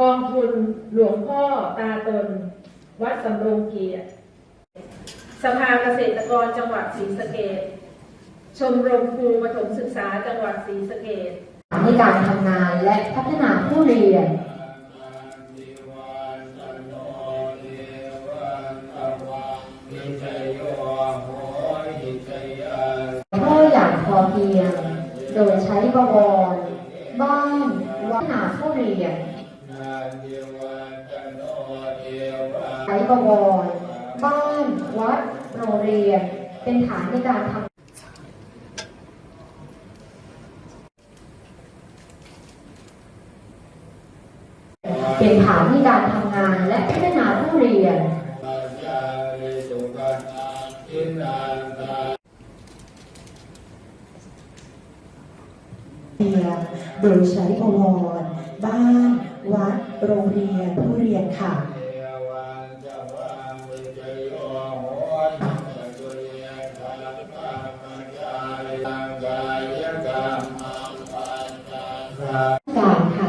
กองทุนหลวงพ่อตาตน วัดสำโรงเกียรติ สภาเกษตรกรจังหวัดศรีสะเกษชมรมครูประถมศึกษาจังหวัดศรีสะเกษในการทำงานและพัฒนาผู้เรียนพ่ออย่างพอเพียง โดยใช้บวรบ้านวัฒนาผู้เรียน ใช้บวรบ้านวัดโรงเรียน เป็นฐานในการทำเป็นฐานในการทำงานและพัฒนาผู้เรียน โดยใช้บวรบ้าน โรงเรียนผู้เรียนค่ะการค่ะ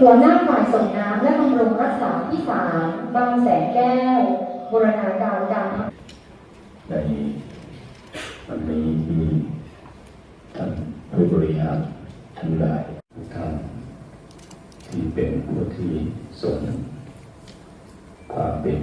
หัวหน้าฝ่ายส่งน้ำและบำรุงรักษาที่สามบางแสนแก้วบูรณาการการในวันนี้ที่ท่านผู้บริหาร ทั้งหลายทุกท่านที่เป็นผู้ที่สนความเป็น